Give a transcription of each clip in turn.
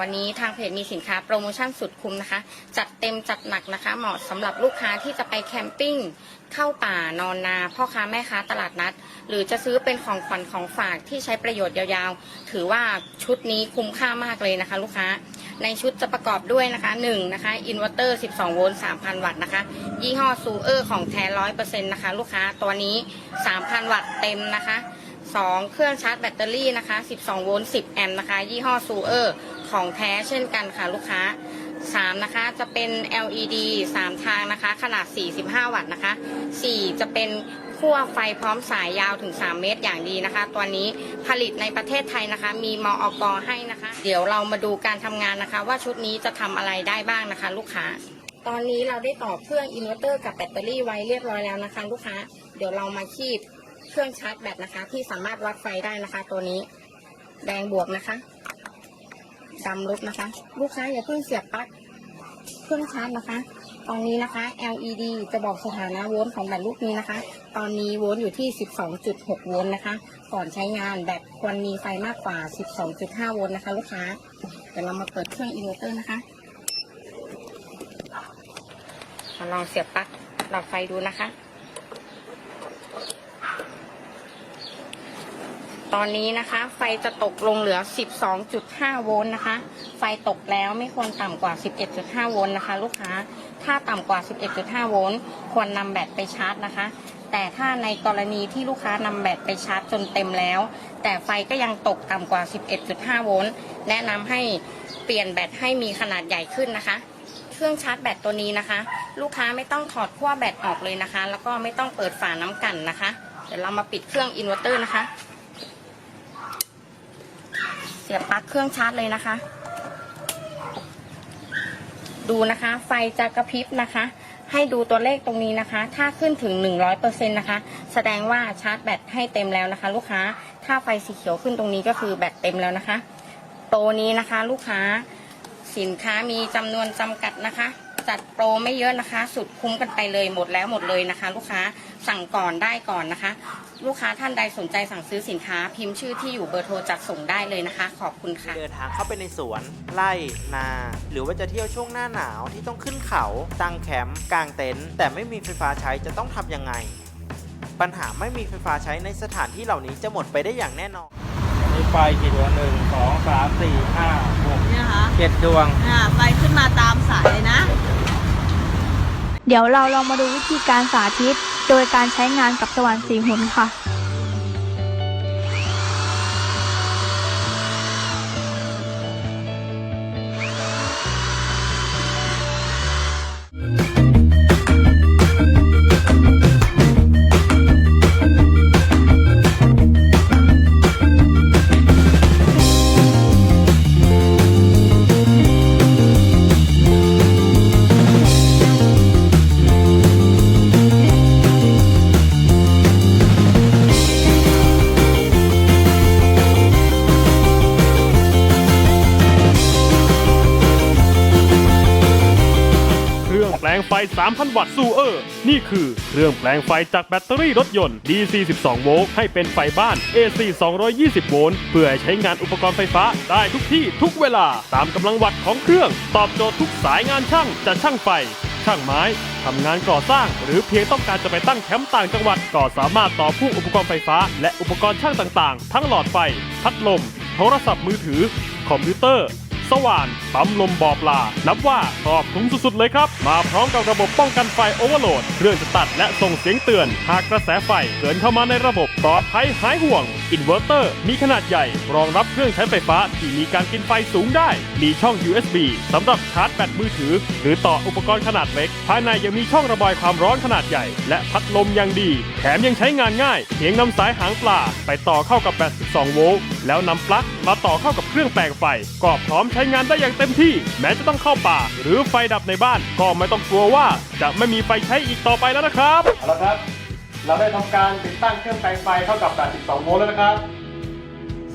วันนี้ทางเพจมีสินค้าโปรโมชั่นสุดคุ้มนะคะ จัดเต็มจัดหนักนะคะ เหมาะสำหรับลูกค้าที่จะไปแคมปิ้ง เข้าป่านอนนา พ่อค้าแม่ค้าตลาดนัด หรือจะซื้อเป็นของขวัญของฝากที่ใช้ประโยชน์ยาวๆ ถือว่าชุดนี้คุ้มค่ามากเลยนะคะ ลูกค้า ในชุดจะประกอบด้วยนะคะ1นะคะอินเวอร์เตอร์ 12 โวลต์ 3,000 วัตต์นะคะ ยี่ห้อซูเออร์ของแท้100%นะคะ ลูกค้าตัวนี้ 3,000 วัตต์เต็มนะคะ2 เครื่องชาร์จแบตเตอรี่นะคะ 12 โวลต์ 10 แอมป์นะคะ ยี่ห้อซูเออร์ ของแท้เช่นกันค่ะลูกค้า 3 นะคะ จะเป็น LED 3 ทางนะคะ ขนาด 45 วัตต์นะคะ 4 จะเป็นขั้วไฟพร้อมสายยาวถึง 3 เมตรอย่างดีนะคะ ตัวนี้ผลิตในประเทศไทยนะคะ มีมออกให้นะคะ เดี๋ยวเรามาดูการทำงานนะคะ ว่าชุดนี้จะทำอะไรได้บ้างนะคะ ลูกค้า ตอนนี้เราได้ต่อเครื่องอินเวอร์เตอร์กับแบตเตอรี่ไว้เรียบร้อยแล้วนะคะ ลูกค้า เดี๋ยวเรามาคีบเครื่องชาร์จแบตนะคะ ที่สามารถวัดไฟได้นะคะ ตัวนี้แดงบวกนะคะ ดำลบนะคะ ลูกค้าอย่าเพิ่งเสียบปลั๊กเครื่องชาร์จนะคะตอนนี้นะคะ LED จะบอกสถานะโวลต์ของแบตลูกนี้นะคะ ตอนนี้โวลต์อยู่ที่ 12.6 โวลต์นะคะ ก่อนใช้งานแบตควรมีไฟมากกว่า 12.5 โวลต์นะคะ ลูกค้า เดี๋ยวเรามาเปิดเครื่องอินเวอร์เตอร์นะคะมาลองเสียบปลั๊กหลอดไฟดูนะคะ ตอนนี้นะคะ ไฟจะตกลงเหลือ 12.5 โวลต์นะคะ ไฟตกแล้วไม่ควรต่ำกว่า 11.5 โวลต์นะคะ ลูกค้า ถ้าต่ำกว่า 11.5 โวลต์ควรนำแบตไปชาร์จนะคะ แต่ถ้าในกรณีที่ลูกค้านำแบตไปชาร์จจนเต็มแล้ว แต่ไฟก็ยังตกต่ำกว่า 11.5 โวลต์แนะนำให้เปลี่ยนแบตให้มีขนาดใหญ่ขึ้นนะคะเครื่องชาร์จแบตตัวนี้นะคะ ลูกค้าไม่ต้องถอดขั้วแบตออกเลยนะคะ แล้วก็ไม่ต้องเปิดฝาน้ำกันนะคะ เดี๋ยวเรามาปิดเครื่องอินเวอร์เตอร์นะคะ สียบปลั๊กเครื่องชาร์จเลยนะคะ ดูนะคะ ไฟจะกระพริบนะคะ ให้ดูตัวเลขตรงนี้นะคะ ถ้าขึ้นถึง 100%นะคะ แสดงว่าชาร์จแบตให้เต็มแล้วนะคะ ลูกค้า ถ้าไฟสีเขียวขึ้นตรงนี้ก็คือแบตเต็มแล้วนะคะ โตนี้นะคะ ลูกค้า สินค้ามีจำนวนจำกัดนะคะ จัดโปรไม่เยอะนะคะ สุดคุ้มกันไปเลยหมดแล้วหมดเลยนะคะ ลูกค้าสั่งก่อนได้ก่อนนะคะ ลูกค้าท่านใดสนใจสั่งซื้อสินค้า พิมพ์ชื่อที่อยู่เบอร์โทรจัดส่งได้เลยนะคะ ขอบคุณค่ะ เดินทางเข้าไปในสวนไร่นา หรือว่าจะเที่ยวช่วงหน้าหนาวที่ต้องขึ้นเขาตั้งแคมป์กางเต็นท์แต่ไม่มีไฟฟ้าใช้จะต้องทำยังไง ปัญหาไม่มีไฟฟ้าใช้ในสถานที่เหล่านี้จะหมดไปได้อย่างแน่นอน มีไฟกี่ดวงหนึ่งสองสามสี่ห้าหกเนี่ยนะคะเจ็ดดวง อ่าไฟขึ้นมาตามสายเลยนะ เดี๋ยวเราลองมาดูวิธีการสาธิต โดยการใช้งานกับสว่านสีหุ่นค่ะ 3,000 วัตต์ซูเออร์ นี่คือเครื่องแปลงไฟจากแบตเตอรี่รถยนต์ DC 12 โวลต์ให้เป็นไฟบ้าน AC 220 โวลต์เพื่อให้ใช้งานอุปกรณ์ไฟฟ้าได้ทุกที่ทุกเวลาตามกำลังวัตต์ของเครื่อง ตอบโจทย์ทุกสายงานช่างจะช่างไฟช่างไม้ทำงานก่อสร้าง หรือเพียงต้องการจะไปตั้งแคมป์ต่างจังหวัด ก็สามารถต่อพ่วงอุปกรณ์ไฟฟ้า และอุปกรณ์ช่างต่างๆ ทั้งหลอดไฟ พัดลม โทรศัพท์มือถือ คอมพิวเตอร์ สว่านปั๊มลมบอปลา นับว่าครอบคลุมสุดๆเลยครับ มาพร้อมกับระบบป้องกันไฟโอเวอร์โหลด เครื่องจะตัดและส่งเสียงเตือน หากกระแสไฟเกินเข้ามาในระบบปลอดภัยหายห่วง อินเวอร์เตอร์มีขนาดใหญ่ รองรับเครื่องใช้ไฟฟ้าที่มีการกินไฟสูงได้ มีช่อง USB สำหรับชาร์จแบตมือถือ หรือต่ออุปกรณ์ขนาดเล็ก ภายในยังมีช่องระบายความร้อนขนาดใหญ่ และพัดลมอย่างดี แถมยังใช้งานง่าย เพียงนำสายหางปลา ไปต่อเข้ากับแบต 12 โวลต์แล้วนำปลั๊กมาต่อเข้ากับเครื่องแปลงไฟ ก็พร้อมใช้งานได้อย่างเต็มที่ แม้จะต้องเข้าป่า หรือไฟดับในบ้านก็ไม่ต้องกลัวว่าจะไม่มีไฟใช้อีกต่อไปแล้วนะครับเอาละครับ เราได้ทำการติดตั้งเครื่องแปลงไฟเข้ากับแบต12โวลต์แล้วนะครับ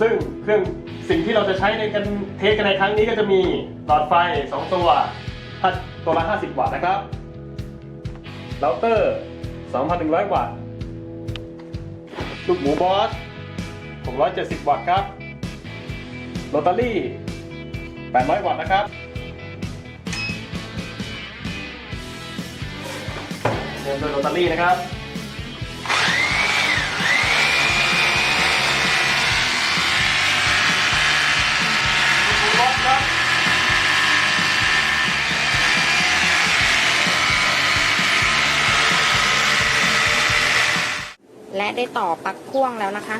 ซึ่งเครื่องสิ่งที่เราจะใช้ในการเทสกันในครั้งนี้ก็จะมีหลอดไฟ 2 ตัวตัวละ 50 วัตต์นะครับเราเตอร์ 2,100 วัตต์ ลูกหมูบอส 670 วัตต์ครับโรตารี่ 800 วัตต์นะครับเดินโดยโรตารี่นะครับะได้ต่อปลั๊กพ่วงแล้วนะคะ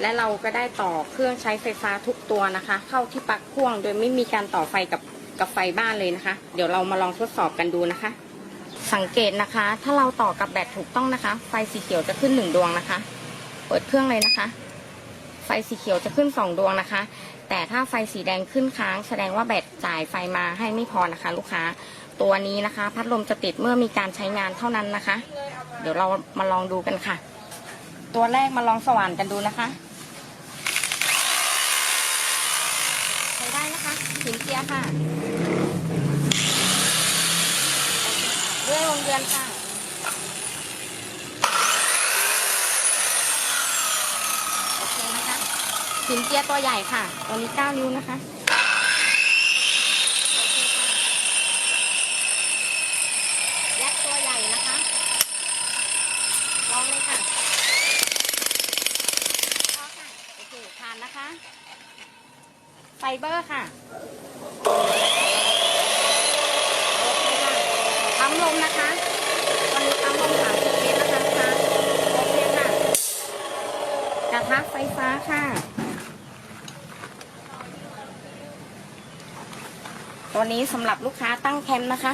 และเราก็ได้ต่อเครื่องใช้ไฟฟ้าทุกตัวนะคะ เข้าที่ปลั๊กพ่วงโดยไม่มีการต่อไฟกับกับไฟบ้านเลยนะคะ เดี๋ยวเรามาลองทดสอบกันดูนะคะ สังเกตนะคะ ถ้าเราต่อกับแบตถูกต้องนะคะ ไฟสีเขียวจะขึ้นหนึ่งดวงนะคะ เปิดเครื่องเลยนะคะ ไฟสีเขียวจะขึ้นสองดวงนะคะ แต่ถ้าไฟสีแดงขึ้นค้าง แสดงว่าแบตจ่ายไฟมาให้ไม่พอนะคะ ลูกค้า ตัวนี้นะคะ พัดลมจะติดเมื่อมีการใช้งานเท่านั้นนะคะ เดี๋ยวเรามาลองดูกันค่ะ ตัวแรกมาลองสว่านกันดูนะคะใช้ได้นะคะหินเจียร์ค่ะเรื่อยวงเดือนค่ะโอเคนะคะหินเจียร์ตัวใหญ่ค่ะ ตัวนี้9นิ้วนะคะ โอเคค่ะแยกตัวใหญ่นะคะ ล องเลยค่ะพอค่ะ โอเค ทานนะคะ ไฟเบอร์ค่ะโอเคค่ะปั๊มลมนะคะ วันนี้ปั๊มลม30เมตรนะคะลูกค้าโอเคค่ะ กระทะไฟฟ้าค่ะ ตัวนี้สำหรับลูกค้าตั้งแคมป์นะคะ